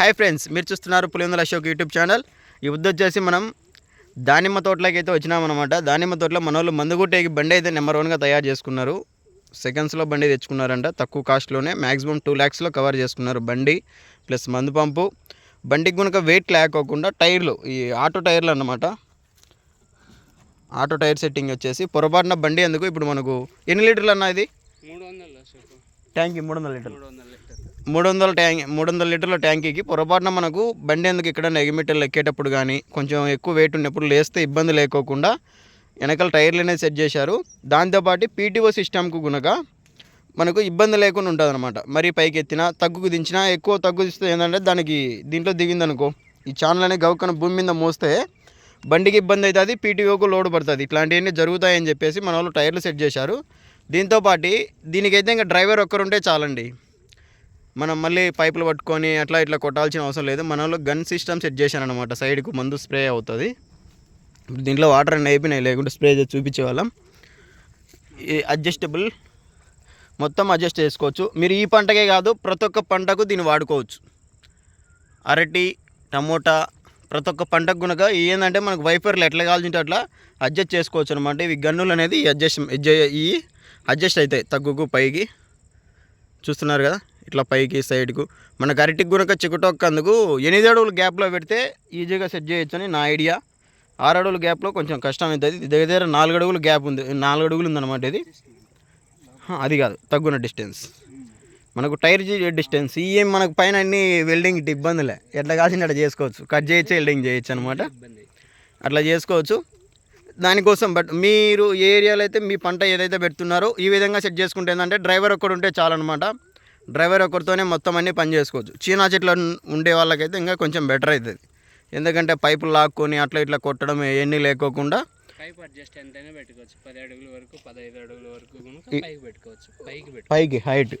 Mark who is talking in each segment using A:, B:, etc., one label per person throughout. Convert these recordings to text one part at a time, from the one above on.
A: Hi friends మీరు చూస్తున్నారు Pulivendula Ashok YouTube channel. ఈ వద్ద వచ్చేసి మనం దానిమ్మ తోటలోకి అయితే వచ్చినామన్నమాట దానిమ్మ తోటలో మన వాళ్ళు మందుగుట్టేకి బండి అయితే నెంబర్ వన్గా తయారు చేసుకున్నారు. సెకండ్స్లో బండి తెచ్చుకున్నారంట. తక్కువ కాస్ట్లోనే మ్యాక్సిమం టూ ల్యాక్స్లో కవర్ చేసుకున్నారు బండి ప్లస్ మందు పంపు. బండికి కనుక వెయిట్ లేకోకుండా టైర్లు ఈ ఆటో టైర్లు అన్నమాట. ఆటో టైర్ సెట్టింగ్ వచ్చేసి పొరపాటున బండి ఎందుకు? ఇప్పుడు మనకు ఎన్ని లీటర్లు అన్న ఇది?
B: మూడు వందలు అశోక్.
A: ట్యాంక్ మూడు వందల లీటర్లు.
B: మూడు వందల
A: ట్యాంక్ మూడు వందల లీటర్ల ట్యాంకీకి పొరపాటున మనకు బండి ఎందుకు ఇక్కడ ఎగిమీటర్లు ఎక్కేటప్పుడు కానీ కొంచెం ఎక్కువ వెయిట్ ఉన్నప్పుడు లేస్తే ఇబ్బంది లేకోకుండా వెనకాల టైర్లు అనేది సెట్ చేశారు. దాంతోపాటు పీటీఓ సిస్టమ్కు గునక మనకు ఇబ్బంది లేకుండా ఉంటుంది అనమాట మరీ పైకి ఎత్తినా తగ్గుకు దించినా ఎక్కువ తగ్గు దిస్తే ఏంటంటే దానికి దీంట్లో దిగిందనుకో ఈ ఛానల్ అనేది గౌకన భూమి మీద మోస్తే బండికి ఇబ్బంది అవుతుంది పీటీఓకు లోడ్ పడుతుంది. ఇట్లాంటివన్నీ జరుగుతాయని చెప్పేసి మన వాళ్ళు టైర్లు సెట్ చేశారు. దీంతోపాటు దీనికైతే ఇంకా డ్రైవర్ ఒక్కరుంటే చాలండి. మనం మళ్ళీ పైపులు పట్టుకొని అట్లా ఇట్లా కొట్టాల్సిన అవసరం లేదు. మనలో గన్ సిస్టమ్ సెట్ చేశాను అనమాట సైడ్కు మందు స్ప్రే అవుతుంది. దీంట్లో వాటర్ అన్నీ అయిపోయినాయి లేకుంటే స్ప్రే చేసి చూపించే వాళ్ళం. ఈ అడ్జస్టబుల్ మొత్తం అడ్జస్ట్ చేసుకోవచ్చు. మీరు ఈ పంటకే కాదు ప్రతి ఒక్క పంటకు దీన్ని వాడుకోవచ్చు. అరటి టమోటా ప్రతి ఒక్క పంటకు గునక ఏంటంటే మనకు వైపర్లు ఎట్లా కావాల్సింటే అట్లా అడ్జస్ట్ చేసుకోవచ్చు అనమాట ఇవి గన్నులు అనేది అడ్జస్ట్ ఈ అడ్జస్ట్ అవుతాయి తగ్గుకు పైకి. చూస్తున్నారు కదా? ఇట్లా పైకి సైడ్కు. మనకు అరటికి గునక చిక్కుటొక్కందుకు ఎనిమిది అడుగులు గ్యాప్లో పెడితే ఈజీగా సెట్ చేయొచ్చని నా ఐడియా. ఆరు అడుగుల గ్యాప్లో కొంచెం కష్టం అవుతుంది దగ్గర దగ్గర నాలుగు అడుగులు గ్యాప్ ఉంది. నాలుగు అడుగులు ఉందన్నమాట ఇది. అది కాదు. తగ్గున డిస్టెన్స్. మనకు టైర్ డిస్టెన్స్. ఈ ఏం మనకు పైన అన్ని వెల్డింగ్ ఇబ్బందులే. ఎట్లా కాల్సిన అట్లా చేసుకోవచ్చు. కట్ చేయొచ్చు వెల్డింగ్ చేయొచ్చు అనమాట అట్లా చేసుకోవచ్చు. దానికోసం బట్ మీరు ఏ ఏరియాలో అయితే మీ పంట ఏదైతే పెడుతున్నారో ఈ విధంగా సెట్ చేసుకుంటే ఏంటంటే డ్రైవర్ ఒక్కడు ఉంటే చాలన్నమాట. డ్రైవర్ ఒక్కరితోనే మొత్తం అన్నీ పని చేసుకోవచ్చు. చీనా చెట్లు ఉండే వాళ్ళకైతే ఇంకా కొంచెం బెటర్ అవుతుంది ఎందుకంటే పైపులు లాక్కొని అట్లా ఇట్లా కొట్టడం ఎన్ని లేకోకుండా
B: పైప్ అడ్జస్ట్ ఎంతైనా పెట్టుకోవచ్చు. పది అడుగుల వరకు పదహైదు అడుగుల వరకు కనుక పైకి పెట్టుకోవచ్చు. పైకి పెట్టుకోవచ్చు.
A: పైకి హైట్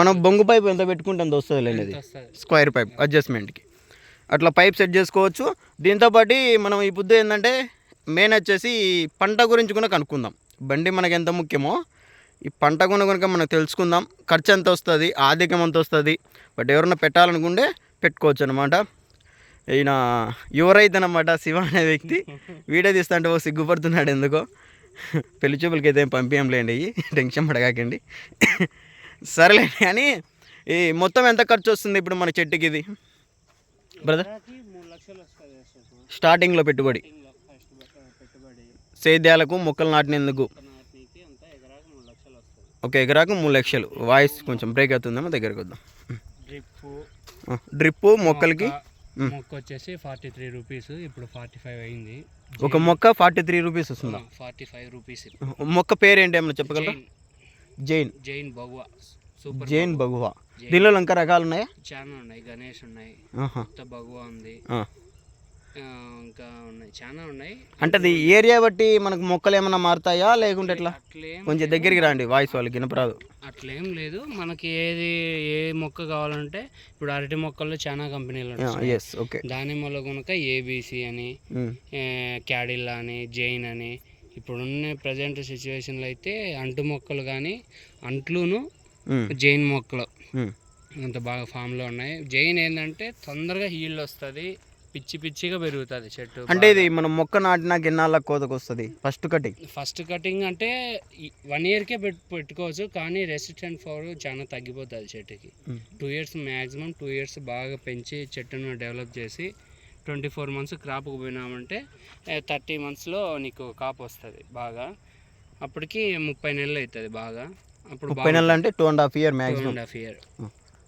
A: మనం బొంగు పైపు ఎంత పెట్టుకుంటే అంత వస్తుంది?
B: వస్తుంది
A: స్క్వేర్ పైప్ అడ్జస్ట్మెంట్కి అట్లా పైప్ సెట్ చేసుకోవచ్చు. దీంతోపాటు మనం ఈ బుద్ధి ఏంటంటే మెయిన్ వచ్చేసి పంట గురించి కూడా కనుక్కుందాం. బండి మనకి ఎంత ముఖ్యమో ఈ పంట గుణ కనుక మనం తెలుసుకుందాం. ఖర్చు ఎంత వస్తుంది? ఆర్థికం ఎంత వస్తుంది? బట్ ఎవరన్నా పెట్టాలనుకుంటే పెట్టుకోవచ్చు అనమాట ఈయన యువరైతనమాట శివ అనే వ్యక్తి. వీడియో తీస్తుంటే ఓ సిగ్గుపడుతున్నాడు ఎందుకో. పెళ్ళి చూపులకి అయితే పంపించంలేండి టెన్షన్ పడగాకండి సరేలేండి కానీ ఈ మొత్తం ఎంత ఖర్చు వస్తుంది ఇప్పుడు మన చెట్టుకి ఇది? బ్రదర్? స్టార్టింగ్లో పెట్టుబడి. సేద్యాలకు మొక్కలు నాటినందుకు
B: నాటికి అంతా ఎకరాకి మూడు లక్షలు వస్తుంది
A: ఒక ఎకరాకు మూడు లక్షలు. వాయిస్ కొంచెం బ్రేక్ అవుతుందేమో దగ్గరికి వద్దాం.
B: డ్రిప్
A: మొక్కలకి?
B: మొక్క వచ్చేసి ఫార్టీ త్రీ రూపీస్ ఇప్పుడు ఫార్టీ ఫైవ్ అయింది.
A: ఒక మొక్క ఫార్టీ త్రీ రూపీస్ వస్తుందా?
B: ఫార్టీ ఫైవ్ రూపీస్
A: మొక్క పేరు ఏంటి ఏమన్నా చెప్పగలరా?
B: జైన్
A: జైన్
B: బగువా సూపర్
A: జైన్ బగువా దీనిలో ఇంకా రకాలు ఉన్నాయా?
B: చాలా ఉన్నాయి. గణేష్ ఉన్నాయి. బగువా ఉంది. ఇంకా ఉన్నాయి. చాలా ఉన్నాయి.
A: అంటే అది ఏరియా బట్టి మనకు మొక్కలు ఏమన్నా మారుతాయా? లేకుంటే ఎట్లా? కొంచెం దగ్గరికి రండి వాయిస్ వాళ్ళకి వినపరాదు.
B: అట్లేం లేదు. మనకి ఏది ఏ మొక్క కావాలంటే ఇప్పుడు అరటి మొక్కల్లో చాలా కంపెనీలు ఉన్నాయి
A: ఎస్ ఓకే
B: దానిమ్మలో కనుక ఏబీసీ అని క్యాడిల్లా అని జైన్ అని ఇప్పుడున్న ప్రజెంట్ సిచ్యువేషన్లో అయితే అంటు మొక్కలు కానీ అంట్లును జైన్ మొక్కలు. అంత బాగా ఫామ్లో ఉన్నాయి. జైన్ ఏంటంటే తొందరగా హీల్ వస్తుంది. పిచ్చి పిచ్చిగా పెరుగుతుంది చెట్టు
A: అంటే ఇది మనం మొక్క నాటినాక ఎన్నాళ్ళ కోతకు వస్తుంది ఫస్ట్ కటింగ్
B: ఫస్ట్ కటింగ్ అంటే వన్ ఇయర్కే పెట్టు పెట్టుకోవచ్చు కానీ రెసిస్టెంట్ పవర్ చాలా తగ్గిపోతుంది చెట్టుకి. Two years maximum two years బాగా పెంచి చెట్టును డెవలప్ చేసి ట్వంటీ ఫోర్ మంత్స్ క్రాప్కి పోయినామంటే థర్టీ మంత్స్లో నీకు కాపు వస్తుంది బాగా. అప్పటికి ముప్పై నెలలు అవుతుంది బాగా. అప్పుడు
A: ముప్పై నెలలు అంటే two and half year
B: two
A: maximum
B: and half year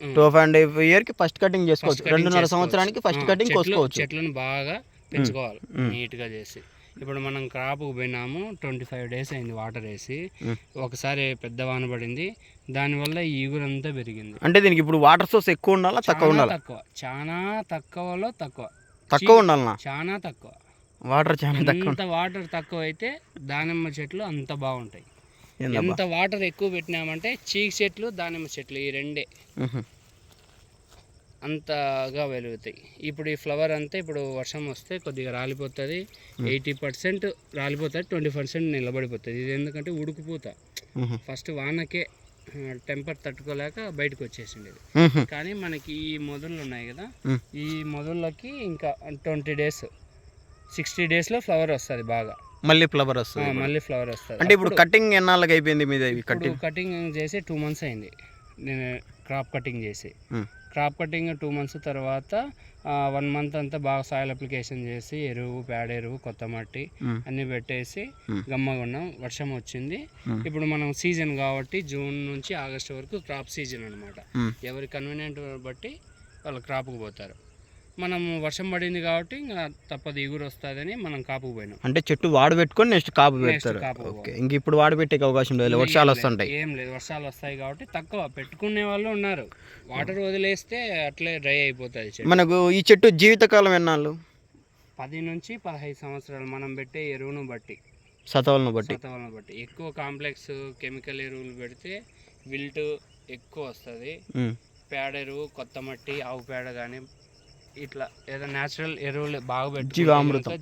A: two and half ఇయర్కి ఫస్ట్ కటింగ్ చేసుకోవచ్చు. రెండున్నర సంవత్సరానికి ఫస్ట్ కటింగ్ కోసుకోవచ్చు.
B: చెట్లను బాగా పెంచుకోవాలి.
A: Hmm.
B: నీట్గా చేసి. ఇప్పుడు మనం క్రాప్కి పోయినాము ట్వంటీ ఫైవ్ డేస్ అయింది వాటర్ వేసి. ఒకసారి పెద్ద వాన పడింది. దానివల్ల ఈగురంతా పెరిగింది.
A: అంటే దీనికి ఇప్పుడు వాటర్ సోర్స్ ఎక్కువ ఉండాలా తక్కువ ఉండాలా?
B: తక్కువ. చాలా తక్కువలో తక్కువ.
A: తక్కువ ఉండాలనా?
B: చాలా తక్కువ.
A: వాటర్ చాలా తక్కువ
B: వాటర్ తక్కువ అయితే దానిమ్మ చెట్లు అంత బాగుంటాయి. ఎంత వాటర్ ఎక్కువ పెట్టినామంటే చీక్ చెట్లు దానిమ్మ చెట్లు ఈ రెండే. అంతగా వెలుగుతాయి. ఇప్పుడు ఈ ఫ్లవర్ అంతా ఇప్పుడు వర్షం వస్తే కొద్దిగా రాలిపోతుంది. ఎయిటీ పర్సెంట్ రాలిపోతుంది ట్వంటీ పర్సెంట్ నిలబడిపోతుంది. ఇది ఎందుకంటే ఉడుకుపూత. ఫస్ట్ వానకే టెంపర్ తట్టుకోలేక బయటకు వచ్చేసిండేది. కానీ మనకి ఈ మొదళ్ళు ఉన్నాయి కదా. ఈ మొదళ్ళకి ఇంకా ట్వంటీ డేస్ సిక్స్టీ డేస్లో ఫ్లవర్ వస్తుంది బాగా.
A: మళ్ళీ ఫ్లవర్ వస్తుంది
B: మళ్ళీ ఫ్లవర్ వస్తుంది
A: అంటే ఇప్పుడు కటింగ్ ఎన్నాళ్ళకి అయిపోయింది మీద కటింగ్
B: కటింగ్ చేసి టూ మంత్స్ అయింది నేను క్రాప్ కటింగ్ చేసి. క్రాప్ కటింగ్ టూ మంత్స్ తర్వాత వన్ మంత్ అంతా బాగా సాయిల్ అప్లికేషన్ చేసి ఎరువు పేడ ఎరువు కొత్త మట్టి. అన్నీ పెట్టేసి. గమ్మగా ఉన్నాం వర్షం వచ్చింది. ఇప్పుడు మనం సీజన్ కాబట్టి జూన్ నుంచి ఆగస్ట్ వరకు క్రాప్ సీజన్ అనమాట. ఎవరి కన్వీనియంట్ బట్టి వాళ్ళు క్రాప్కి పోతారు మనం వర్షం పడింది కాబట్టి ఇంకా తప్పదు ఇగురు వస్తుందని మనం కాపుకు పోయినాం.
A: అంటే చెట్టు వాడు పెట్టుకొని నెక్స్ట్ కాపు పెడతారు.
B: కాపు
A: ఓకే ఇంక ఇప్పుడు వాడు పెట్టే అవకాశం లేదు వర్షాలు వస్తుంటాయి.
B: ఏం లేదు వర్షాలు వస్తాయి కాబట్టి తక్కువ పెట్టుకునే వాళ్ళు ఉన్నారు. వాటర్ వదిలేస్తే అట్లే డ్రై అయిపోతుంది
A: మనకు ఈ చెట్టు జీవితకాలం ఎన్నాళ్ళు?
B: పది నుంచి పదహైదు సంవత్సరాలు మనం పెట్టే ఎరువును బట్టి.
A: శతవలను బట్టి.
B: వాతావరణం బట్టి. ఎక్కువ కాంప్లెక్స్ కెమికల్ ఎరువులు పెడితే విల్ట్ ఎక్కువ వస్తుంది. పేడ ఎరువు కొత్త మట్టి ఆవు పేడ కానీ ఇట్లా ఏదో న్యాచురల్ ఎరువులు బాగా పెట్టి
A: జీవామృతం.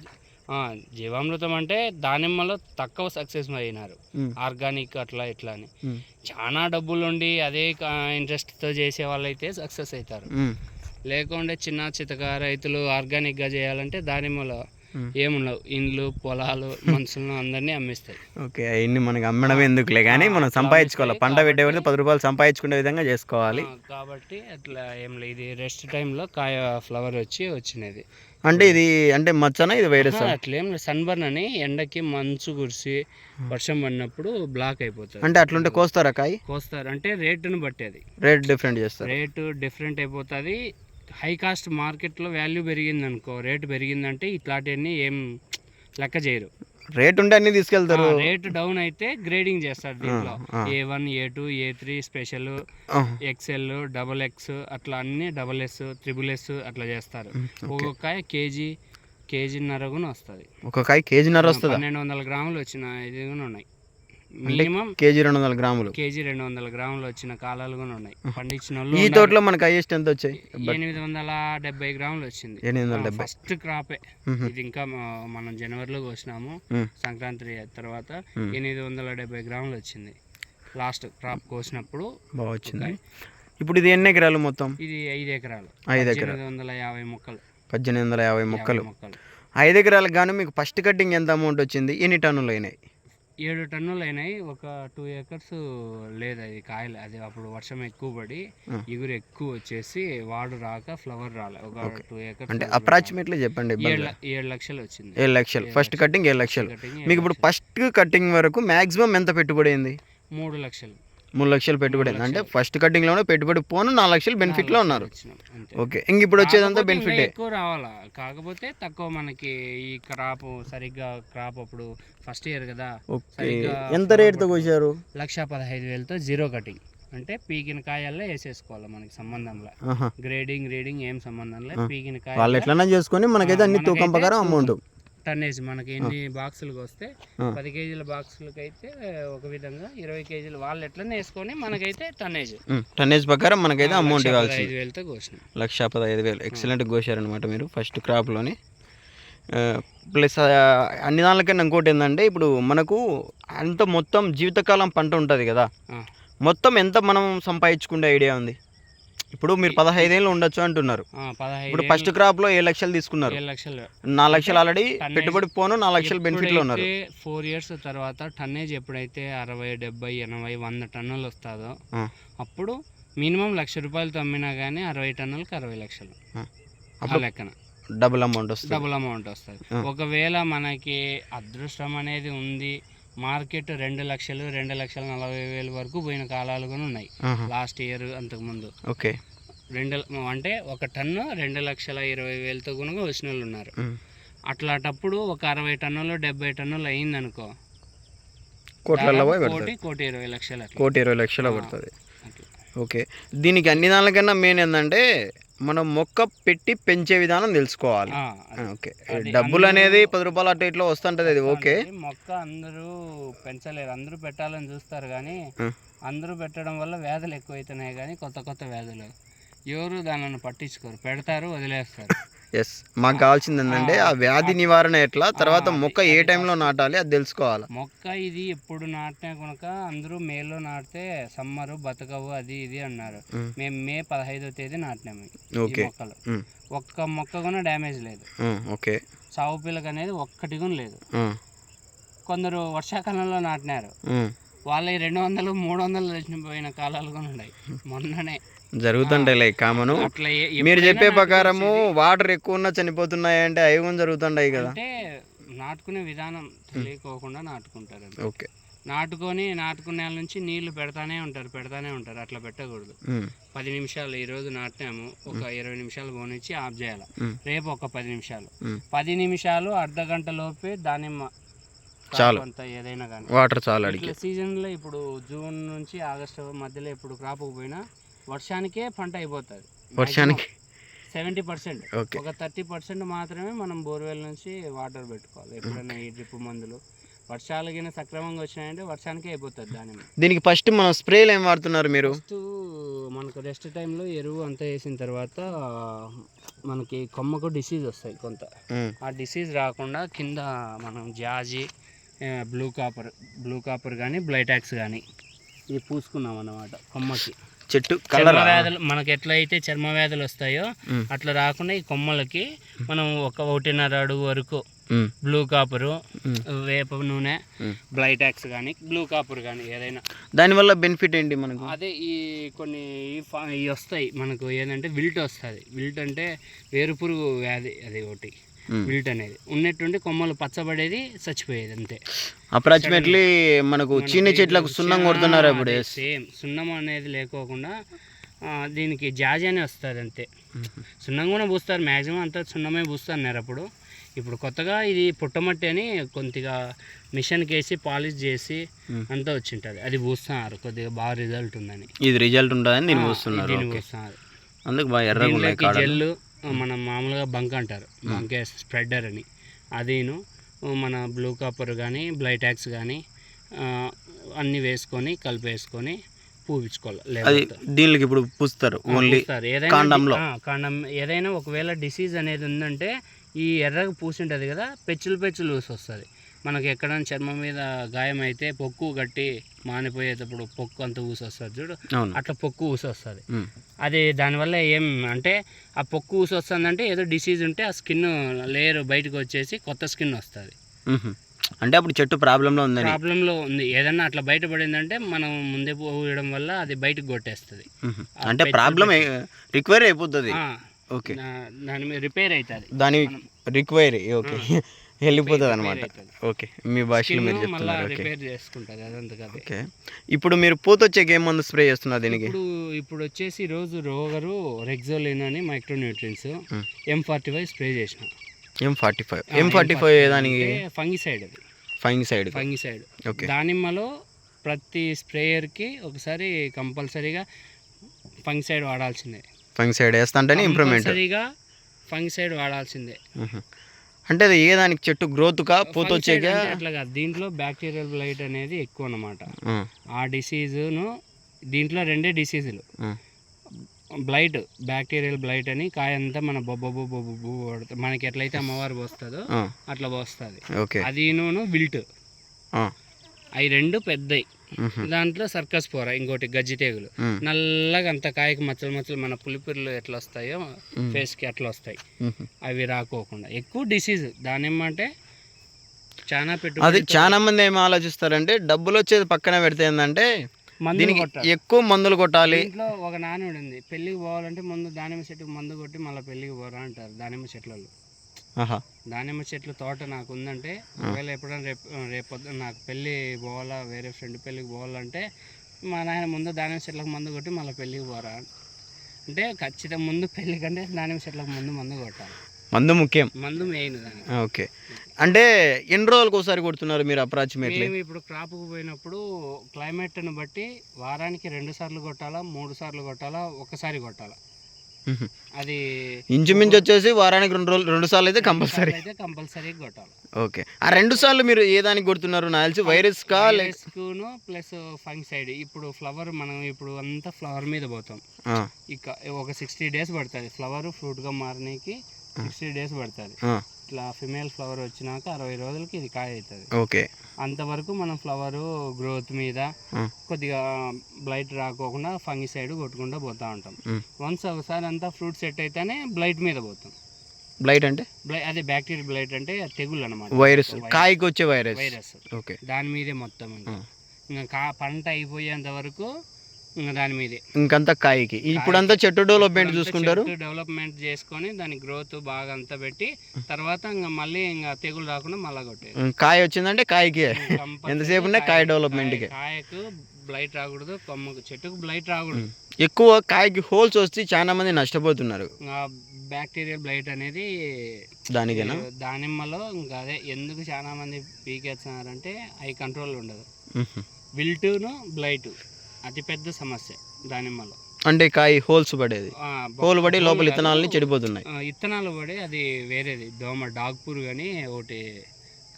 B: జీవామృతం అంటే దానిమ్మలో తక్కువ సక్సెస్ అయినారు. ఆర్గానిక్ అట్లా ఇట్లా అని. చాలా డబ్బులు ఉండి అదే ఇంట్రెస్ట్తో చేసే వాళ్ళైతే సక్సెస్ అవుతారు. లేకుంటే చిన్న చితక రైతులు ఆర్గానిక్గా చేయాలంటే దానిమ్మలో. ఏముండవు. ఇండ్లు పొలాలు మనుషులను అందరినీ అమ్మిస్తాయి.
A: ఓకే అవన్నీ మనకి అమ్మడం ఎందుకులే? కానీ మనం సంపాదించుకోవాలి. పంట పెట్టేవాడితే పది రూపాయలు సంపాదించుకునే విధంగా చేసుకోవాలి.
B: కాబట్టి అట్లా ఏం లేదు. ఇది రెస్ట్ టైంలో కాయ ఫ్లవర్ వచ్చి వచ్చినది.
A: అంటే ఇది అంటే మచ్చనా? ఇది వైరస్
B: అట్లేం సన్బర్న్ అని ఎండకి మంచు కురిసి వర్షం పడినప్పుడు బ్లాక్ అయిపోతుంది.
A: అంటే అట్లుంటే కోస్తారా కాయ?
B: కోస్తారు. అంటే రేటును బట్టి అది.
A: రేట్ డిఫరెంట్ చేస్తారు.
B: రేటు డిఫరెంట్ అయిపోతుంది. హై కాస్ట్ మార్కెట్లో వాల్యూ పెరిగింది అనుకో రేటు పెరిగిందంటే ఇట్లాంటివన్నీ ఏం లెక్క చేయరు.
A: రేట్ ఉంటే అన్ని తీసుకెళ్తారు.
B: రేటు డౌన్ అయితే గ్రేడింగ్ చేస్తారు దీంట్లో. A one A two A three special XL double X అట్లా అన్ని డబల్ ఎస్ త్రిబుల్ ఎస్ అట్లా చేస్తారు. ఒక్కొక్క కేజీ కేజీన్నర కూడా వస్తుంది.
A: ఒక కాయ కేజీన్నర వస్తుందా?
B: పన్నెండు వందల గ్రాములు వచ్చిన ఇది కూడా ఉన్నాయి. మినిమం
A: కేజీ రెండు వందల గ్రాములు.
B: కేజీ రెండు వందల గ్రాములు వచ్చిన కాలాలు కూడా ఉన్నాయి. పండించిన వాళ్ళు
A: ఈ. తోటలో మనకి హైయెస్ట్ ఎంత వచ్చాయి?
B: ఎనిమిది వందల డెబ్బై గ్రాములు వచ్చింది.
A: ఎనిమిది వందల
B: ఫస్ట్ క్రాపే. ఇది ఇంకా మనం జనవరిలో కోసినాము. సంక్రాంతి తర్వాత. ఎనిమిది వందల డెబ్బై గ్రాములు వచ్చింది. లాస్ట్ క్రాప్ కోసినప్పుడు
A: బాగా వచ్చింది. ఇప్పుడు ఇది ఎన్ని ఎకరాలు మొత్తం?
B: ఇది ఐదు ఎకరాలు.
A: ఐదు ఎకరాలు.
B: వందల యాభై మొక్కలు.
A: పద్దెనిమిది వందల యాభై మొక్కలు. ఐదు ఎకరాలకు గాను మీకు ఫస్ట్ కటింగ్ ఎంత అమౌంట్ వచ్చింది? ఎన్ని టన్నులు అయినాయి?
B: ఏడు టన్నులు అయినాయి. ఒక టూ ఏకర్స్ లేదు అది కాయలు. అది అప్పుడు వర్షం ఎక్కువ పడి. ఇగురు ఎక్కువ వచ్చేసి వాడు రాక ఫ్లవర్ రాలే. ఒక టూ ఏకర్స్
A: అంటే అప్రాక్సిమేట్లీ చెప్పండి
B: ఏడు లక్షలు వచ్చింది.
A: ఏడు లక్షలు. ఫస్ట్ కటింగ్ ఏడు లక్షలు. మీకు ఇప్పుడు ఫస్ట్ కటింగ్ వరకు మాక్సిమం ఎంత పెట్టుబడి అయింది?
B: మూడు లక్షలు.
A: మూడు లక్షలు పెట్టుబడి అంటే ఫస్ట్ కటింగ్లోనే పెట్టుబడి పోను నాలుగు లక్షలు బెనిఫిట్లో ఉన్నారు.
B: వచ్చినాం అంతే.
A: ఓకే ఇంక ఇప్పుడు వచ్చేదంతా బెనిఫిటే
B: ఎక్కువ రావాలా? కాకపోతే తక్కువ మనకి ఈ క్రాప్ సరిగ్గా క్రాప్ అప్పుడు ఫస్ట్ ఇయర్ కదా
A: ఓకే ఎంత రేటుతో కోసారు?
B: లక్ష పదహైదు వేలతో జీరో కటింగ్ అంటే పీకిన కాయల్లో వేసేసుకోవాలి మనకి సంబంధంలో.
A: ఆహా.
B: గ్రేడింగ్ రీడింగ్ ఏం సంబంధం లేదు. పీకిన కాయ
A: వాళ్ళు ఎట్లన్నా చేసుకొని మనకైతే అన్ని తూకం ప్రకారం అమౌంట్
B: టన్నేజ్ మనకి ఎన్ని బాక్సులకు వస్తే. పది కేజీల బాక్సులకి అయితే ఒక విధంగా ఇరవై కేజీలు వాళ్ళు ఎట్లనే వేసుకొని మనకైతే టన్నేజ్.
A: టన్నేజ్ ప్రకారం మనకైతే అమౌంట్ ఇవ్వాల్సింది
B: ఐదు వేలతో కోసినాం.
A: లక్ష పదహైదు వేలు. ఎక్సలెంట్ కోసారనమాట మీరు ఫస్ట్ క్రాప్లోని ప్లస్ అన్ని దానికన్నా ఇంకోటి ఏంటంటే ఇప్పుడు మనకు అంత మొత్తం జీవితకాలం పంట ఉంటుంది కదా. మొత్తం ఎంత మనం సంపాదించుకునే ఐడియా ఉంది? ఇప్పుడు మీరు పదహైదేళ్ళు ఉండొచ్చు అంటున్నారు.
B: పదహైదు
A: ఇప్పుడు ఫస్ట్ క్రాప్లో ఏడు లక్షలు తీసుకున్నారు? నాలుగు లక్షలు ఆల్రెడీ పెట్టుబడి పోను నాలుగు లక్షలు బెనిఫిట్లో ఉన్నారు.
B: ఫోర్ ఇయర్స్ తర్వాత టన్నేజ్ ఎప్పుడైతే అరవై డెబ్బై ఎనభై వంద టన్నులు వస్తుందో. అప్పుడు మినిమం లక్ష రూపాయలతో అమ్మినా కానీ అరవై టన్నులకి అరవై లక్షలు.
A: ఆ.
B: లెక్కన.
A: డబుల్ అమౌంట్ వస్తుంది.
B: డబుల్ అమౌంట్ వస్తుంది. ఒకవేళ మనకి అదృష్టం అనేది ఉంది మార్కెట్ రెండు లక్షలు రెండు లక్షల నలభై వేలు వరకు పోయిన కాలాలు కూడా ఉన్నాయి. లాస్ట్ ఇయర్ అంతకుముందు.
A: ఓకే.
B: రెండు అంటే ఒక టన్ను రెండు లక్షల ఇరవై వేలతో కూడా వచ్చిన వాళ్ళు ఉన్నారు. అట్లాంటప్పుడు ఒక అరవై టన్నులు డెబ్బై టన్నులు అయిందనుకో.
A: కోట్లలో పెడుతుంది
B: కోటి కోటి ఇరవై లక్షలు
A: కోటి ఇరవై లక్షలు పడుతుంది. ఓకే. దీనికి అన్ని దానికన్నా మెయిన్ ఏంటంటే మనం మొక్క పెట్టి పెంచే విధానం తెలుసుకోవాలి. ఓకే. డబ్బులు అనేది పది రూపాయలు అటు ఇట్లా వస్తుంటది అది ఓకే.
B: మొక్క అందరూ పెంచలేరు. అందరూ పెట్టాలని చూస్తారు కానీ. అందరూ పెట్టడం వల్ల వ్యాధులు ఎక్కువైతున్నాయి కానీ కొత్త కొత్త వ్యాధులు. ఎవరు దానిని పట్టించుకోరు. పెడతారు వదిలేస్తారు.
A: ఎస్ మాకు కావాల్సింది ఏంటంటే ఆ వ్యాధి నివారణ ఎట్లా? తర్వాత మొక్క ఏ టైంలో నాటాలి అది తెలుసుకోవాలి?
B: మొక్క ఇది ఎప్పుడు నాటినా కనుక అందరూ మేలో నాటితే సమ్మరు బతకవు అది ఇది అన్నారు. మేము. మే పదహైదో తేదీ నాటినాము
A: ఓకే.
B: మొక్కలు. ఒక్క మొక్క కూడా డ్యామేజ్ లేదు.
A: ఓకే.
B: సాగు పిల్లక అనేది ఒక్కటి కూడా లేదు. కొందరు వర్షాకాలంలో నాటినారు. వాళ్ళ రెండు వందలు మూడు వందలు వచ్చిన పోయిన కాలాలు కూడా ఉన్నాయి. మొన్ననే.
A: జరుగుతుంటాయి కామను. మీరు చెప్పే ప్రకారము. వాటర్ ఎక్కువ ఉన్నా చనిపోతున్నాయి అంటే అవి కూడా జరుగుతుంటాయి కదా.
B: నాటుకునే విధానం తెలియకోకుండా నాటుకుంటారు.
A: ఓకే.
B: నాటుకొని నాటుకునే నుంచి నీళ్ళు పెడతానే ఉంటారు పెడతానే ఉంటారు. అట్లా పెట్టకూడదు. పది నిమిషాలు ఈ రోజు నాటినాము ఒక ఇరవై నిమిషాలు పోనిచ్చి ఆఫ్ చేయాలి. రేపు ఒక పది నిమిషాలు. పది నిమిషాలు అర్ధ గంట లోపే దానిమ్మ
A: చాలు.
B: అంత ఏదైనా కానీ
A: వాటర్ చాలా
B: సీజన్లో ఇప్పుడు జూన్ నుంచి ఆగస్టు మధ్యలో ఇప్పుడు క్రాప్ పోయినా వర్షానికే పంట అయిపోతుంది.
A: వర్షానికి?
B: సెవెంటీ పర్సెంట్ ఒక థర్టీ పర్సెంట్ మాత్రమే మనం బోర్వెల్ నుంచి వాటర్ పెట్టుకోవాలి. ఎప్పుడైనా ఈ డ్రిప్ మందులు. వర్షాలు గిన సక్రమంగా వచ్చినాయంటే వర్షానికే అయిపోతుంది దానిమ్మ
A: దీనికి ఫస్ట్ మనం స్ప్రేలు ఏం వాడుతున్నారు మీరు?
B: ఫస్ట్ మనకు రెస్ట్ టైంలో ఎరువు అంతా వేసిన తర్వాత మనకి కొమ్మకు డిసీజ్ వస్తాయి కొంత.
A: ఉమ్,
B: ఆ డిసీజ్ రాకుండా కింద మనం జాజి బ్లూ కాపర్ బ్లూ కాపర్ కానీ బ్లైటాక్స్ కానీ ఇది పూసుకున్నాం అన్నమాట కొమ్మకి.
A: చెట్టు కలర్?
B: వ్యాధులు మనకి ఎట్లయితే చర్మ వ్యాధులు వస్తాయో అట్లా రాకుండా ఈ కొమ్మలకి మనం ఒక ఒకటిన్నర అడుగు వరకు బ్లూ కాపరు వేప నూనె. బ్లైటాక్స్ కానీ బ్లూ కాపర్ కానీ ఏదైనా.
A: దానివల్ల బెనిఫిట్ ఏంటి మనకు?
B: అదే ఈ కొన్ని ఇవి వస్తాయి. మనకు ఏంటంటే విల్ట్ వస్తుంది. విల్ట్ అంటే వేరుపురుగు వ్యాధి అది ఒకటి. విల్ట్ అనేది. ఉన్నట్టుండి కొమ్మలు పచ్చబడేది చచ్చిపోయేది అంతే.
A: అప్రాక్సిమేట్లీ మనకు చిన్న చెట్లకు సున్నం కొడుతున్నారు ఇప్పుడు
B: సేమ్ సున్నం అనేది లేకోకుండా దీనికి జాజి అని వస్తుంది అంతే. సున్నం కూడా పూస్తారు మ్యాక్సిమం అంతా సున్నమే పూస్తున్నారు అప్పుడు. ఇప్పుడు కొత్తగా ఇది పుట్టమట్టి అని కొద్దిగా మిషన్కి వేసి పాలిష్ చేసి
A: మ్మ్.
B: అంతా వచ్చింటుంది. అది పూస్తున్నారు కొద్దిగా బాగా రిజల్ట్ ఉందని.
A: ఇది రిజల్ట్ ఉంటుందని దీన్ని పూస్తున్నారు
B: దీన్ని
A: ఓకే
B: పూస్తున్నారు.
A: అందుకు బాగా ఎర్రగా
B: జెల్లు మనం మామూలుగా బంక్ అంటారు. బంకే స్ప్రెడర్ అని. అదిను మన బ్లూ కాపర్ కానీ బ్లైటాక్స్ కానీ అన్నీ వేసుకొని కలిపేసుకొని పూపించుకోవాలి
A: అది దీనికి ఇప్పుడు పూస్తారు ఓన్లీ కాండంలో.
B: కాండం ఏదైనా ఒకవేళ డిసీజ్ అనేది ఉందంటే ఈ ఎర్రగా పూసి ఉంటుంది కదా పెచ్చులు పెచ్చులు వస్తుంది మనకి ఎక్కడైనా చర్మం మీద గాయం అయితే పొక్కు గట్టి మానిపోయేటప్పుడు పొక్కు అంత ఊసి వస్తుంది చూడు అట్లా పొక్కు ఊసి వస్తుంది
A: ఉమ్,
B: అది దానివల్ల ఏం అంటే ఆ పొక్కు ఊసి వస్తుందంటే ఏదో డిసీజ్ ఉంటే ఆ స్కిన్ లేయర్ బయటకు వచ్చేసి కొత్త స్కిన్ వస్తుంది.
A: అంటే అప్పుడు చెట్టు ప్రాబ్లంలో ఉందని.
B: ప్రాబ్లంలో ఉంది. ఏదన్నా అట్లా బయటపడిందంటే మనం ముందే పోయడం వల్ల అది బయటకు కొట్టేస్తుంది.
A: అంటే ప్రాబ్లం రిక్వైర్ అయిపోతుంది. ఓకే.
B: దాని మీద రిపేర్ అవుతుంది
A: దాని రిక్వైరీ ఓకే. వెళ్ళిపోతుంది అనమాట. ఓకే మీ భాషలో మీరు చెప్తున్నారు. ఓకే
B: రిపేర్ చేసుకుంటుంది అదంతా
A: ఓకే ఇప్పుడు మీరు పూత వచ్చే గేమ్ మందు స్ప్రే చేస్తున్నారు దీనికి?
B: ఇప్పుడు ఇప్పుడు వచ్చేసి రోజు రోగరు రెగ్జోలిన్ అని micro nutrients
A: Hmm.
B: M forty five spray చేసిన.
A: M forty five M forty five దానికి?
B: ఫంగిసైడ్ అది.
A: ఫైన్ సైడ్
B: ఫంగిసైడ్
A: ఓకే
B: దానిమ్మలో ప్రతి స్ప్రేయర్కి ఒకసారి కంపల్సరీగా ఫంగిసైడ్ వాడాల్సిందే.
A: ఫైన్ సైడ్ వేస్తా అంటేనే ఇంప్రూవ్మెంట్
B: కంపల్సరీగా ఫంగిసైడ్ వాడాల్సిందే.
A: అంటే అది ఏ దానికి చెట్టు గ్రోత్కా పూత
B: Fungicide
A: వచ్చేగా
B: అంటే అట్లా కాదు. దీంట్లో బ్యాక్టీరియల్ బ్లైట్ అనేది ఎక్కువ అన్నమాట.
A: ఆ,
B: డిసీజును దీంట్లో రెండే డిసీజులు బ్లైట్ బ్యాక్టీరియల్ బ్లైట్ అని కాయ అంతా మన బొబ్బ బొబ్బ బొబ్బు పడుతుంది. మనకి ఎట్లయితే అమ్మవారు పోస్తుందో అట్లా పోస్తుంది. అదిను విల్ట్. అవి రెండు పెద్దవి
A: మ్హూ.
B: దాంట్లో సర్కస్ పోర ఇంకోటి గజ్జి తెగులు నల్లగా అంత కాయకి మచ్చలు మచ్చలు మన పులిపిర్లు ఎట్లా వస్తాయో. ఫేస్కి అట్లా వస్తాయి. అవి రాకోకుండా. ఎక్కువ డిసీజ్ దానిమ్మంటే చాలా
A: అది
B: పెట్టుబడి.
A: చాలా మంది ఏం ఆలోచిస్తారంటే డబ్బులు వచ్చేది పక్కన పెడితే ఏంటంటే దీనికి ఎక్కువ మందులు కొట్టాలి.
B: ఇంట్లో ఒక నానుడు ఉంది పెళ్ళికి పోవాలంటే ముందు దానిమ్మ చెట్టుకి మందు కొట్టి మళ్ళీ పెళ్ళికి పోరా అంటారు దానిమ్మ చెట్లలో దానిమ్మ చెట్ల తోట నాకు ఉందంటే ఒకవేళ ఎప్పుడైనా రేపు రేపు పొద్దున్న నాకు పెళ్ళి పోవాలా వేరే ఫ్రెండ్ పెళ్ళికి పోవాలంటే మా నాయన ముందు దానిమ్మ చెట్లకు మందు కొట్టి మళ్ళీ పెళ్ళికి పోరా. అంటే ఖచ్చితంగా ముందు పెళ్ళి కంటే దానిమ్మ చెట్లకు ముందు మందు కొట్టాలి.
A: మందు ముఖ్యం.
B: మందు మెయిన్
A: ఓకే. అంటే ఎన్ని రోజులకు ఒకసారి కొడుతున్నారు మీరు అప్రాక్సిమేట్లీ
B: మేము ఇప్పుడు క్రాప్కు పోయినప్పుడు క్లైమేట్ని బట్టి వారానికి రెండు సార్లు కొట్టాలా మూడు సార్లు కొట్టాలా ఒకసారి కొట్టాలా. అది
A: ఇంచుమించు వచ్చేసి వారానికి రెండు రోజులు రెండు సార్లు అయితే కంపల్సరీ.
B: అయితే కంపల్సరీ కొట్టాలి.
A: ఓకే. ఆ రెండు సార్లు మీరు ఏ దానికి కొడుతున్నారు? నాకు తెలిసి వైరస్ కా
B: వైరస్కును ప్లస్ ఫంగిసైడ్. ఇప్పుడు ఫ్లవర్ మనం ఇప్పుడు అంతా ఫ్లవర్ మీద పోతాం. ఇక ఒక సిక్స్టీ డేస్ పడుతుంది. ఫ్లవర్ ఫ్రూట్గా మారడానికి సిక్స్టీ డేస్ పడుతుంది. ఇట్లా ఫిమేల్ ఫ్లవర్ వచ్చినాక అరవై రోజులకి ఇది కాయ అవుతుంది
A: ఓకే.
B: అంతవరకు మనం ఫ్లవరు గ్రోత్ మీద కొద్దిగా బ్లైట్ రాకోకుండా ఫంగిసైడ్ కొట్టుకుంటూ పోతూ ఉంటాం. వన్స్ ఒకసారి అంతా ఫ్రూట్ సెట్ అయితేనే బ్లైట్ మీద పోతాం.
A: బ్లైట్ అంటే?
B: అదే బ్యాక్టీరియా బ్లైట్ అంటే తెగులు అనమాట
A: వైరస్ కాయకి వచ్చే వైరస్
B: వైరస్
A: ఓకే.
B: దాని మీదే మొత్తం ఇంకా కా పంట అయిపోయేంత వరకు దాని మీదే.
A: ఇంకంతా కాయకి. ఇప్పుడంతా చెట్టు డెవలప్మెంట్ చూసుకుంటారు?
B: డెవలప్మెంట్ చేసుకొని దాని గ్రోత్ బాగా అంతా పెట్టి తర్వాత ఇంకా మళ్ళీ ఇంకా తెగులు రాకుండా మళ్ళా కొట్టేది
A: ఉమ్, కాయ వచ్చిందంటే కాయకి. ఎంతసేపు ఉన్నా కాయ డెవలప్మెంట్కి
B: కాయ- కాయకు బ్లైట్ రాకూడదు కొమ్మకు చెట్టుకు బ్లైట్ రాకూడదు.
A: ఎక్కువ కాయకి హోల్స్ వచ్చి చాలా మంది నష్టపోతున్నారు.
B: బ్యాక్టీరియల్ బ్లైట్ అనేది
A: దానికేనా?
B: దానిమ్మలో ఇంకా అదే ఎందుకు చాలా మంది పీకేస్తున్నారంటే అవి కంట్రోల్ ఉండదు. విల్టును బ్లైట్ అతిపెద్ద సమస్య దానిమ్మలో.
A: అంటే కాయ హోల్స్ పడేది. హోల్ పడి లోపల. ఇత్తనాలని చెడిపోతున్నాయి.
B: ఇత్తనాలు పడి అది వేరేది. దోమ డాగ్ పురుగు కానీ ఒకటి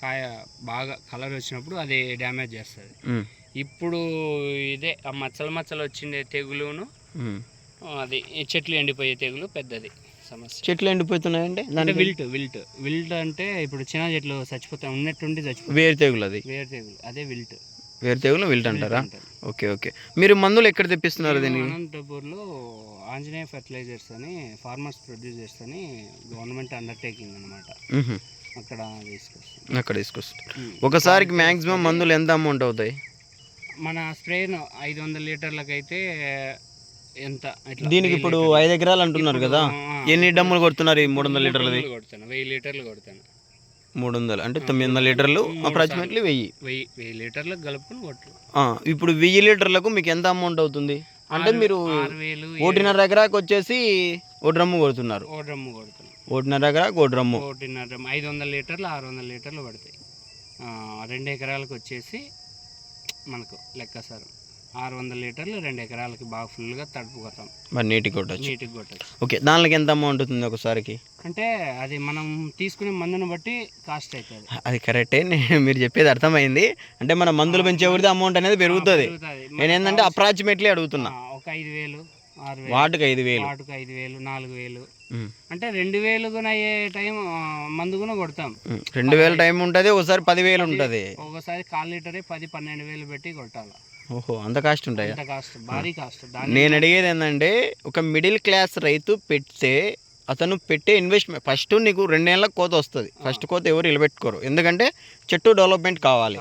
B: కాయ బాగా కలర్ వచ్చినప్పుడు అది డ్యామేజ్ చేస్తుంది. ఇప్పుడు ఇదే ఆ మచ్చలు మచ్చలు వచ్చిండే తెగులును. అది చెట్లు ఎండిపోయే తెగులు పెద్దది సమస్య.
A: చెట్లు ఎండిపోతున్నాయంటే
B: అంటే విల్ట్ విల్ట్. విల్ట్ అంటే ఇప్పుడు చిన్న చెట్లు చచ్చిపోతాయి. ఉన్నట్టుండి చచ్చిపోతాయి.
A: వేరు తెగులు అది
B: వేరు తెగులు. అదే విల్ట్.
A: వేరు తెగులు విల్ట్ అంటారా ఓకే ఓకే. మీరు మందులు ఎక్కడ తెప్పిస్తున్నారు దీనికి?
B: అనంతపూర్లో ఆంజనేయ ఫెర్టిలైజర్స్ అని ఫార్మర్స్ ప్రొడ్యూసర్స్ అని గవర్నమెంట్ అండర్టేకింగ్ అనమాట. అక్కడ తీసుకొస్తాం
A: అక్కడ తీసుకొస్తారు ఒకసారికి మ్యాక్సిమం మందులు ఎంత అమౌంట్ అవుతాయి?
B: మన స్ప్రేను ఐదు వందల లీటర్లకు అయితే ఎంత
A: దీనికి ఇప్పుడు. ఐదు ఎకరాలు అంటున్నారు కదా. ఎన్ని డమ్ములు కొడుతున్నారు ఈ మూడు వందల లీటర్లది?
B: కొడతాను వెయ్యి లీటర్లు కొడతాను
A: మూడు వందలు అంటే తొమ్మిది వందల లీటర్లు అప్రాక్సిమేట్లీ వెయ్యి.
B: వెయ్యి వెయ్యి లీటర్లకు కలుపుకొని కొట్టు
A: ఆ, ఇప్పుడు వెయ్యి లీటర్లకు మీకు ఎంత అమౌంట్ అవుతుంది? అంటే మీరు ఒకటిన్నర ఎకరాకి వచ్చేసి ఓ డ్రమ్ము కొడుతున్నారు
B: ఓ డ్రమ్ము కొడతాను
A: ఒకటిన్నర ఎకరాకి ఓ డ్రమ్ము
B: ఒకటిన్నర డ్రమ్ ఐదు వందల లీటర్లు ఆరు వందల లీటర్లు పడతాయి. రెండు ఎకరాలకు వచ్చేసి మనకు లెక్క సార్. ఆరు వందల లీటర్లు రెండు ఎకరాలకి బాగా ఫుల్గా తడుపు కొడతాం
A: మరి నీటికి కొట్టచ్చు?
B: నీట్గా కొట్టచ్చు.
A: ఓకే దానికి ఎంత అమౌంట్ అవుతుంది ఒకసారికి?
B: అంటే అది మనం తీసుకునే మందుని బట్టి కాస్ట్ అవుతుంది
A: అది కరెక్టే నే- మీరు చెప్పేది అర్థమైంది. అంటే మన మందులు పెంచేవాడిది అమౌంట్ అనేది పెరుగుతుంది. నేను ఏంటంటే అప్రాక్సిమేట్లీ అడుగుతున్నా.
B: ఒక ఐదు వేలు ఆరు వేలు
A: వాటికి ఐదు వేలు.
B: వాటికి ఐదు వేలు నాలుగు వేలు. అంటే రెండు వేలు కూడా అయ్యే టైం మందు కూడా కొడతాం.
A: రెండు వేల టైం ఉంటుంది ఒకసారి పదివేలు ఉంటుంది.
B: ఒకసారి కాల్ లీటరే పది పన్నెండు వేలు పెట్టి కొట్టాలి.
A: ఓహో అంత కాస్ట్ ఉంటాయా?
B: అంత కాస్ట్ భారీ కాస్ట్ దాని
A: నేను అడిగేది ఏంటంటే ఒక మిడిల్ క్లాస్ రైతు పెడితే అతను పెట్టే ఇన్వెస్ట్మెంట్ ఫస్ట్ నీకు రెండేళ్ళకి కోత వస్తుంది. ఫస్ట్ కోత ఎవరు నిలబెట్టుకోరు. ఎందుకంటే చెట్టు డెవలప్మెంట్ కావాలి.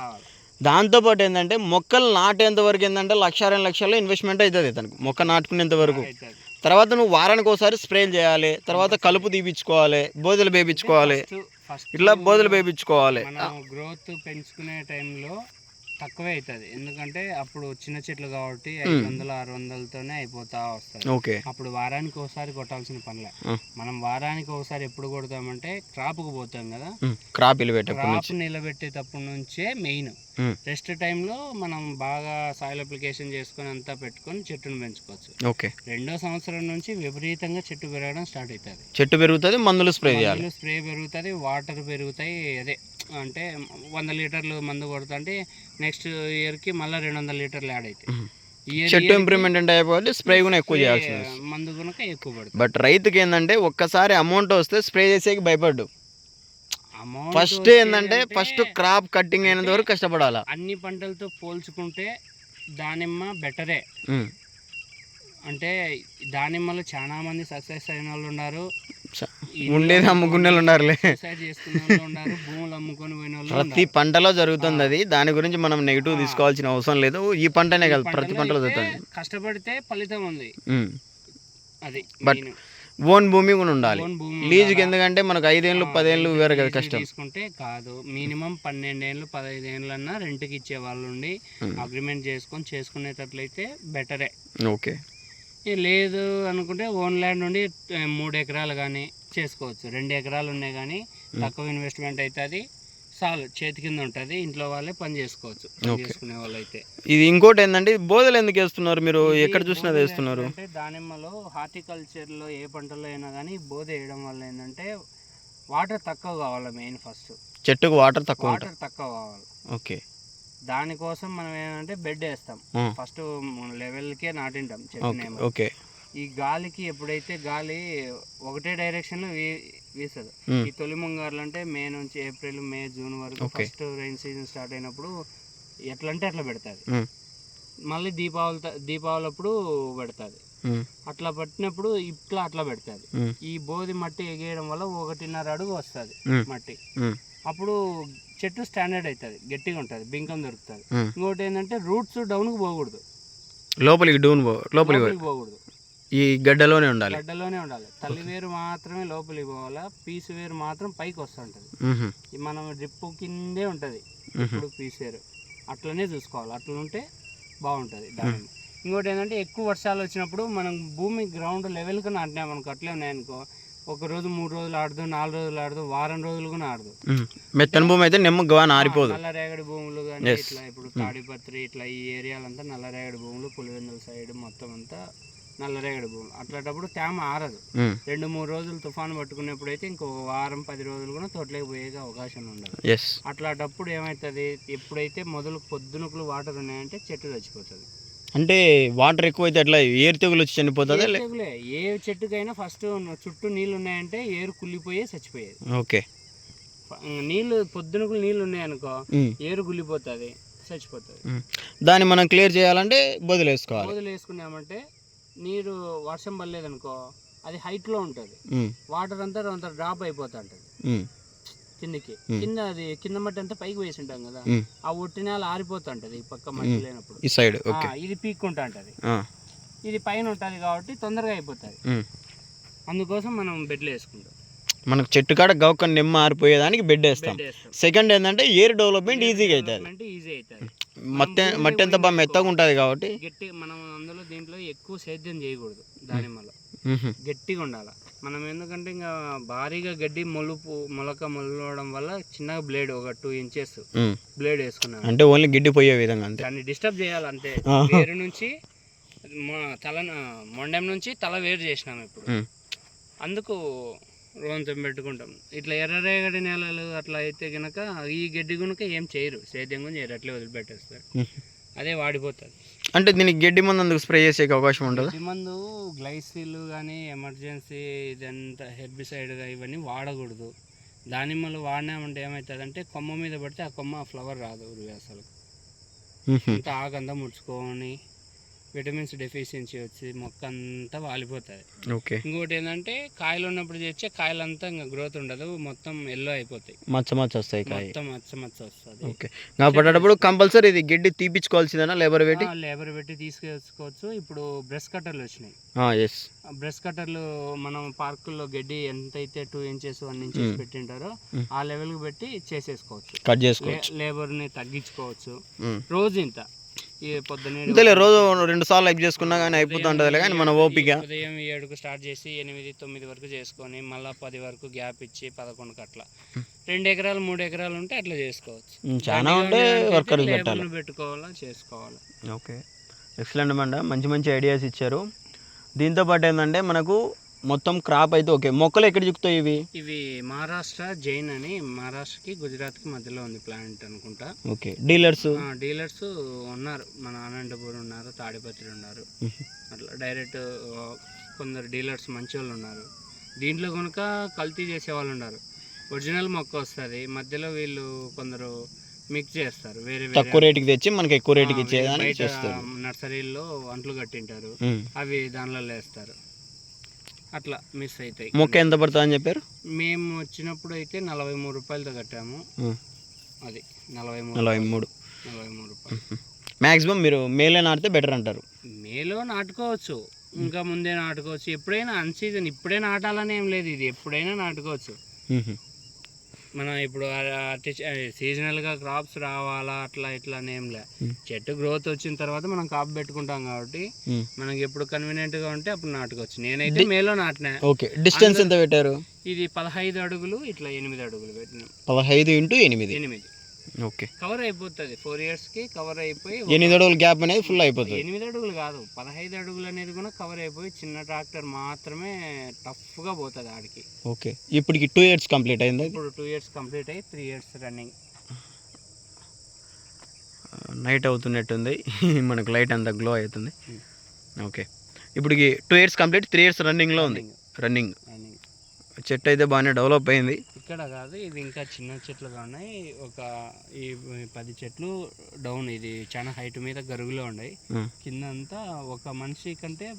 A: దాంతోపాటు ఏంటంటే మొక్కలు నాటేంత వరకు ఏంటంటే లక్ష రెండు లక్షల్లో ఇన్వెస్ట్మెంట్ అవుతుంది తనకు మొక్క నాటుకునేంత వరకు. తర్వాత నువ్వు వారానికి ఒకసారి స్ప్రేలు చేయాలి. తర్వాత కలుపు తీపించుకోవాలి బోదెలు వేపించుకోవాలి ఇట్లా బోదెలు వేపించుకోవాలి
B: గ్రోత్ పెంచుకునే టైంలో తక్కువే అవుతుంది ఎందుకంటే అప్పుడు చిన్న చెట్లు కాబట్టి ఐదు వందలు ఆరు వందలతోనే అయిపోతా వస్తుంది.
A: ఓకే.
B: అప్పుడు వారానికి ఒకసారి కొట్టాల్సిన పనిలే. మనం వారానికి ఒకసారి ఎప్పుడు కొడతామంటే క్రాప్కు పోతాం కదా.
A: క్రాప్ నిలబెట్టేప్పటి నుంచి.
B: క్రాప్ నిలబెట్టేటప్పటి నుంచే మెయిన్. రెస్ట్ టైంలో మనం బాగా సాయిల్ అప్లికేషన్ చేసుకొని అంతా పెట్టుకొని చెట్టును పెంచుకోవచ్చు.
A: ఓకే.
B: రెండో సంవత్సరం నుంచి విపరీతంగా చెట్టు పెరగడం స్టార్ట్ అవుతుంది.
A: చెట్టు పెరుగుతుంది మందులు స్ప్రే చేయాలి.
B: స్ప్రే పెరుగుతుంది వాటర్ పెరుగుతాయి అదే అంటే వంద లీటర్లు మందు కొడుతుంటే నెక్స్ట్ ఇయర్కి మళ్ళీ రెండు వందల లీటర్లు యాడ్ అవుతాయి.
A: చెట్టు ఇంప్రూవ్మెంట్ అంటే అయిపోతే స్ప్రే కూడా ఎక్కువ చేయాల్సి వస్తుంది.
B: మందు కనుక ఎక్కువ పడుతుంది.
A: బట్ రైతుకి ఏంటంటే ఒక్కసారి అమౌంట్ వస్తే స్ప్రే చేసేకి భయపడ్డు. ఫస్ట్ ఏంటంటే ఫస్ట్ క్రాప్ కట్టింగ్ అయినంత వరకు కష్టపడాలా?
B: అన్ని పంటలతో పోల్చుకుంటే దానిమ్మ బెటరే. అంటే దానిమ్మలో చాలా మంది సక్సెస్ అయిన వాళ్ళు ఉన్నారు.
A: ఉండేది అమ్ముకునే వాళ్ళు
B: వాళ్ళు ఉన్నారు భూములు అమ్ముకొని పోయిన వాళ్ళు
A: ప్రతి
B: ఉన్నారు.
A: పంటలో జరుగుతుంది అది. దాని గురించి మనం నెగిటివ్ తీసుకోవాల్సిన అవసరం లేదు. ఈ పంటనే కాదు ప్రతి
B: పంటలో
A: జరుగుతుంది.
B: కష్టపడితే ఫలితం ఉంది. అది main.
A: ఓన్ భూమి కూడా ఉండాలి.
B: ఓన్ భూమి
A: లీజుకి? ఎందుకంటే మనకు ఐదేళ్ళు పదేళ్ళు వేరే కదా కష్టం.
B: తీసుకుంటే కాదు. మినిమం పన్నెండేళ్ళు పదహైదేళ్ళు అన్నా రెంట్కి ఇచ్చే వాళ్ళు ఉండి. అగ్రిమెంట్ చేసుకొని చేసుకునేటట్లయితే బెటరే.
A: ఓకే.
B: లేదు అనుకుంటే ఓన్ ల్యాండ్ నుండి మూడు ఎకరాలు కానీ చేసుకోవచ్చు. రెండు ఎకరాలు ఉన్నాయి కానీ తక్కువ ఇన్వెస్ట్మెంట్ అవుతుంది చాలు చేతి కింద ఉంటుంది ఇంట్లో వాళ్ళే పని చేసుకోవచ్చు పని. చేసుకునే వాళ్ళు అయితే
A: ఇది ఇంకోటి ఏంటంటే బోధలు ఎందుకు వేస్తున్నారు మీరు? ఎక్కడ చూసినా వేస్తున్నారు.
B: అంటే దానిమ్మలో హార్టికల్చర్లో ఏ పంటలో అయినా కానీ బోధ వేయడం వల్ల ఏంటంటే వాటర్ తక్కువ కావాలి మెయిన్ ఫస్ట్.
A: చెట్టుకు వాటర్ తక్కువ
B: వాటర్ తక్కువ కావాలి.
A: ఓకే.
B: దానికోసం మనం ఏంటంటే బెడ్ వేస్తాం. ఫస్ట్ లెవెల్కే నాటింటాం చెట్టునేమో
A: ఓకే
B: ఈ గాలికి ఎప్పుడైతే గాలి ఒకటే డైరెక్షన్లో వేస్తుంది
A: ఉమ్.
B: ఈ తొలి ముంగారులు అంటే మే నుంచి ఏప్రిల్ మే జూన్ వరకు. ఫస్ట్ రైన్ సీజన్ స్టార్ట్ అయినప్పుడు ఎట్లా అంటే అట్లా పెడుతుంది. మళ్ళీ దీపావళి దీపావళి అప్పుడు పెడుతుంది. అట్లా పట్టినప్పుడు ఇట్లా అట్లా పెడుతుంది. ఈ బోధి మట్టి ఎగేయడం వల్ల ఒకటిన్నర అడుగు వస్తుంది. మట్టి. అప్పుడు చెట్టు స్టాండర్డ్ అవుతుంది గట్టిగా ఉంటుంది బింకం దొరుకుతుంది. ఇంకోటి ఏంటంటే రూట్స్ డౌన్కి పోకూడదు
A: లోపలికి డూన్. లోపలికి
B: పోకూడదు
A: ఈ గడ్డలోనే ఉండాలి.
B: గడ్డలోనే ఉండాలి. తల్లి వేరు మాత్రమే లోపలికి పోవాలా? పీసు వేరు మాత్రం పైకి వస్తుంటది. మనం డ్రిప్ కిందే ఉంటది. ఇప్పుడు పీసు వేరు. అట్లనే చూసుకోవాలి. అట్లా ఉంటే బాగుంటుంది ఇంకోటి ఏంటంటే ఎక్కువ వర్షాలు వచ్చినప్పుడు మనం భూమి గ్రౌండ్ లెవెల్కి నాటినాం మనకు అట్లే ఉన్నాయనుకో ఒక రోజు మూడు రోజులు ఆడదు నాలుగు రోజులు ఆడదు వారం రోజులు కూడా ఆడదు.
A: మెత్తని భూమి అయితే నెమ్మగా ఆరిపోదు.
B: నల్లరేగడి భూములు కానీ. ఇట్లా ఇప్పుడు తాడిపత్రి ఇట్లా ఈ ఏరియాలంతా నల్లరేగడి భూములు పులివెందుల సైడ్ మొత్తం అంతా నల్లరేగడి భూములు. అట్లాంటప్పుడు తేమ ఆరదు. రెండు మూడు రోజులు తుఫాను పట్టుకునేప్పుడు అయితే ఇంకో వారం పది రోజులు కూడా తోటలోకి పోయే అవకాశం ఉండదు. అట్లాంటప్పుడు ఏమవుతుంది ఎప్పుడైతే మొదలు పొద్దునకులు వాటర్ ఉన్నాయంటే చెట్టు చచ్చిపోతుంది.
A: అంటే వాటర్ ఎక్కువైతే అట్లా ఏరు తెగులు వచ్చి చనిపోతుందా
B: ఏ
A: లే-
B: తెగులే, ఏ చెట్టుకైనా ఫస్ట్ చుట్టూ నీళ్ళు ఉన్నాయంటే ఏరు కుళ్ళిపోయే చచ్చిపోయేది.
A: ఓకే.
B: నీళ్ళు పొద్దునకులు నీళ్ళు ఉన్నాయనుకో. ఏరు గుల్లిపోతుంది చచ్చిపోతుంది.
A: దాన్ని మనం క్లియర్ చేయాలంటే బదులేసుకోవాలి.
B: మొదలు వేసుకున్నామంటే నీరు వర్షం పడలేదనుకో అది హైట్లో ఉంటుంది.
A: ఉమ్.
B: వాటర్ అంతా అంత డ్రాప్ అయిపోతుంటుంది.
A: ఉమ్.
B: కిందికి. కింద అది కింద మట్టి అంతా పైకి వేసి ఉంటాం కదా. ఆ ఒట్టి నేల ఆరిపోతుంటది ఈ పక్క మట్టి లేనప్పుడు.
A: ఈ సైడ్
B: ఇది పీక్కుంటా ఉంటది. ఇది పైన ఉంటది కాబట్టి తొందరగా అయిపోతుంది. అందుకోసం మనం బెడ్లు వేసుకుంటాం.
A: మనకు చెట్టు కాడ గౌక నిమ్మ ఆరిపోయేదానికి బెడ్ వేస్తాం.
B: బెడ్ వేస్తాం.
A: సెకండ్ ఏంటంటే ఎయిర్ డెవలప్మెంట్ ఈజీగా అవుతుంది.
B: ఈజీ అవుతుంది.
A: మట్టి మట్టి ఎంత బాగా మెత్తగా ఉంటుంది కాబట్టి
B: గట్టి మనం అందులో దీంట్లో ఎక్కువ సేద్యం చేయకూడదు దానిమ్మలో. గట్టిగా ఉండాలి మనం ఎందుకంటే ఇంకా భారీగా గడ్డి మొలుపు మొలక మొలవడం వల్ల చిన్నగా బ్లేడ్ ఒక టూ ఇంచెస్. బ్లేడ్ వేసుకున్నాను
A: అంటే ఓన్లీ గిడ్డి పోయే విధంగా అంతే
B: దాన్ని డిస్టర్బ్ చేయాలి అంతే. వేరు నుంచి తల మొండెం నుంచి తల వేరు చేసినాం ఇప్పుడు. అందుకు రోంతం పెట్టుకుంటాం. ఇట్లా ఎర్రరేగడి నేలలు అట్లా అయితే గనక ఈ గడ్డి గునక ఏం చేయరు. సేద్యం గురించి చేయరు. అట్లే వదిలిపెట్టేస్తారు. అదే వాడిపోతుంది
A: అంటే దీనికి గడ్డి మందు అందుకు స్ప్రే చేసే అవకాశం ఉండదు
B: ప్రతి మందు గ్లైసిల్ కానీ ఎమర్జెన్సీ ఇదంతా హెర్బిసైడ్గా ఇవన్నీ వాడకూడదు. దానిమ్మలు వాడినామంటే ఏమవుతుందంటే కొమ్మ మీద పడితే ఆ కొమ్మ ఫ్లవర్ రాదు అసలు. అంతా ఆకంతా ముడుచుకొని విటమిన్స్ డెఫిషియన్సీ వచ్చి మొక్క అంతా వాలిపోతుంది.
A: ఓకే.
B: ఇంకోటి ఏంటంటే కాయలు ఉన్నప్పుడు చేస్తే కాయలంతా ఇంకా గ్రోత్ ఉండదు మొత్తం ఎల్లో అయిపోతాయి.
A: మచ్చ మచ్చ వస్తాయి కాయ
B: మొత్తం మచ్చ మచ్చ వస్తుంది.
A: ఓకే. కాబట్టి గడ్డి ఇది గడ్డి తీపిచ్చుకోవాల్సిందేనా లేబర్ పెట్టి?
B: లేబర్ పెట్టి తీసుకెచ్చుకోవచ్చు. ఇప్పుడు బ్రష్ కట్టర్లు వచ్చినాయి.
A: ఎస్
B: బ్రష్ కట్టర్లు మనం పార్కుల్లో గడ్డి ఎంతైతే టూ ఇంచెస్ వన్ ఇంచెస్. పెట్టింటారో. ఆ లెవెల్కి పెట్టి చేసేసుకోవచ్చు.
A: కట్ చేసుకోవచ్చు.
B: లేబర్ని తగ్గించుకోవచ్చు. రోజు ఇంత.
A: అంతేలే రోజు రెండు సార్లు లైక్ చేసుకున్నా కానీ అయిపోతూ ఉంటుందిలే కానీ మన ఓపిక.
B: ఉదయం ఏడుకు స్టార్ట్ చేసి ఎనిమిది తొమ్మిది వరకు చేసుకొని మళ్ళీ పది వరకు గ్యాప్ ఇచ్చి పదకొండుకి అట్లా రెండు ఎకరాలు మూడు ఎకరాలు ఉంటే అట్లా చేసుకోవచ్చు.
A: చాలా ఉంటే పెట్టాలి.
B: లేబర్ని పెట్టుకోవాలా చేసుకోవాలి?
A: ఓకే. ఎక్సలెంట్ మండ. మంచి మంచి ఐడియాస్ ఇచ్చారు. దీంతో పాటు ఏంటంటే మనకు మొత్తం క్రాప్ అయితే ఓకే మొక్కలు ఎక్కడ చిక్కుతాయి ఇవి?
B: ఇవి మహారాష్ట్ర జైన్ అని మహారాష్ట్రకి గుజరాత్కి మధ్యలో ఉంది ప్లాంట్ అనుకుంటా.
A: ఓకే డీలర్స్
B: డీలర్స్ ఉన్నారు. మన అనంతపూర్ ఉన్నారు తాడిపత్రి ఉన్నారు. అట్లా డైరెక్ట్ కొందరు డీలర్స్ మంచి వాళ్ళు ఉన్నారు. దీంట్లో కనుక కల్తీ చేసే వాళ్ళు ఉన్నారు. ఒరిజినల్ మొక్క వస్తుంది. మధ్యలో వీళ్ళు కొందరు మిక్స్ చేస్తారు. వేరే వేరే
A: తక్కువ రేటుకి తెచ్చి మనకి ఎక్కువ రేటుకి
B: బయట
A: చేస్తారు.
B: నర్సరీల్లో అంట్లు కట్టింటారు. అవి దానిలో వేస్తారు అట్లా మిస్ అవుతాయి
A: మొక్క ఎంత పడుతుంది అని చెప్పారు?
B: మేము వచ్చినప్పుడు అయితే నలభై మూడు రూపాయలతో కట్టాము. అది నలభై మూడు
A: నలభై మూడు.
B: నలభై మూడు రూపాయలు.
A: మ్యాక్సిమం మీరు మేలే నాటితే బెటర్ అంటారు.
B: మేలో నాటుకోవచ్చు. ఇంకా ముందే నాటుకోవచ్చు. ఎప్పుడైనా అన్ సీజన్ ఇప్పుడే నాటాలని ఏం లేదు ఇది. ఎప్పుడైనా నాటుకోవచ్చు. మనం ఇప్పుడు సీజనల్గా క్రాప్స్ రావాలా అట్లా ఇట్లా ఏం లే. చెట్టు గ్రోత్ వచ్చిన తర్వాత మనం కాపు పెట్టుకుంటాం కాబట్టి. మనకి ఎప్పుడు కన్వీనియంట్గా ఉంటే అప్పుడు నాటుకోవచ్చు. నేనైతే మేలో నాటినా.
A: ఓకే. డిస్టెన్స్ ఎంత పెట్టారు?
B: ఇది పదహైదు అడుగులు ఇట్లా ఎనిమిది అడుగులు పెట్టినాం.
A: పదహైదు ఇంటూ ఎనిమిది.
B: ఎనిమిది.
A: ఓకే.
B: కవర్ అయిపోతుంది. ఫోర్ ఇయర్స్కి కవర్ అయిపోయి
A: ఎనిమిది అడుగుల గ్యాప్ అనేది ఫుల్ అయిపోతుంది.
B: ఎనిమిది అడుగులు కాదు. పదహైదు అడుగులు అనేది కూడా కవర్ అయిపోయి చిన్న ట్రాక్టర్ మాత్రమే టఫ్గా పోతుంది ఆడికి.
A: ఓకే. ఇప్పటికి టూ ఇయర్స్ కంప్లీట్ అయింది
B: ఇప్పుడు టూ ఇయర్స్ కంప్లీట్ అయ్యి త్రీ ఇయర్స్ రన్నింగ్
A: నైట్ అవుతున్నట్టుంది. మనకు లైట్ అంతా గ్లో అవుతుంది. ఓకే ఇప్పటికి two years complete three years రన్నింగ్లో ఉంది. రన్నింగ్ చెట్టు అయితే బాగానే డెవలప్ అయింది.
B: ఇక్కడ కాదు ఇది ఇంకా చిన్న చెట్లుగా ఉన్నాయి. ఒక ఈ పది చెట్లు డౌన్ ఇది చాలా హైట్ మీద గరుగులో ఉన్నాయి. కింద అంతా ఒక మనిషి కంటే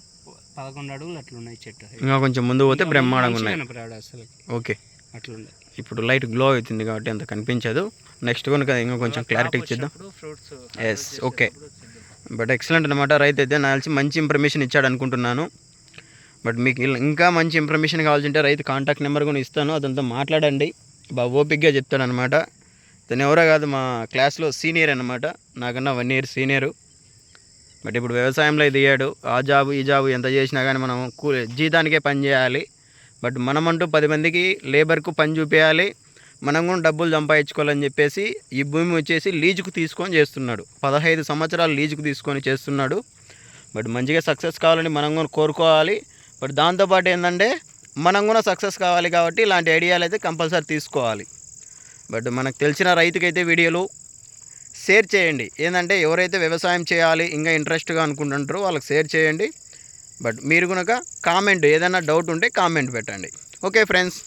B: పదకొండు అడుగులు అట్లున్నాయి చెట్టు.
A: ఇంకా కొంచెం ముందు పోతే బ్రహ్మాండంగా ఉన్నాయి.
B: అసలు
A: ఓకే.
B: అట్లున్నాయి.
A: ఇప్పుడు లైట్ గ్లో అవుతుంది కాబట్టి అంత కనిపించదు. నెక్స్ట్ కనుక ఇంకా కొంచెం clarity ఇచ్చిద్దాం.
B: Fruits
A: Yes, okay. But excellent అనమాట రైతు అయితే నాకు మంచి ఇన్ఫర్మేషన్ ఇచ్చాడు అనుకుంటున్నాను బట్ మీకు ఇంకా మంచి ఇన్ఫర్మేషన్ కావాల్సింటే రైతు కాంటాక్ట్ నెంబర్ కూడా ఇస్తాను. అతనితో మాట్లాడండి. బాగా ఓపిక్గా చెప్తాడనమాట తను ఎవరో కాదు మా క్లాస్లో సీనియర్ అనమాట నాకన్నా వన్ ఇయర్ సీనియరు. బట్ ఇప్పుడు వ్యవసాయంలో దిగాడు ఆ జాబు ఈ జాబు ఎంత చేసినా కానీ మనం కూ జీతానికే పని చేయాలి. బట్ మనమంటూ పది మందికి లేబర్కు పని చూపించాలి మనం కూడా డబ్బులు సంపాదించుకోవాలని చెప్పేసి ఈ భూమి వచ్చేసి లీజుకు తీసుకొని చేస్తున్నాడు. పదహైదు సంవత్సరాలు లీజుకు తీసుకొని చేస్తున్నాడు. బట్ మంచిగా సక్సెస్ కావాలని మనం కూడా కోరుకోవాలి. బట్ దాంతోపాటు ఏంటంటే మనం కూడా సక్సెస్ కావాలి కాబట్టి ఇలాంటి ఐడియాలు అయితే కంపల్సరీ తీసుకోవాలి. బట్ మనకు తెలిసిన రైతుకైతే వీడియోలు షేర్ చేయండి. ఏంటంటే ఎవరైతే వ్యవసాయం చేయాలి ఇంకా ఇంట్రెస్ట్గా అనుకుంటుంటారో వాళ్ళకి షేర్ చేయండి. బట్ మీరు కనుక కామెంట్ ఏదైనా డౌట్ ఉంటే కామెంట్ పెట్టండి. Okay friends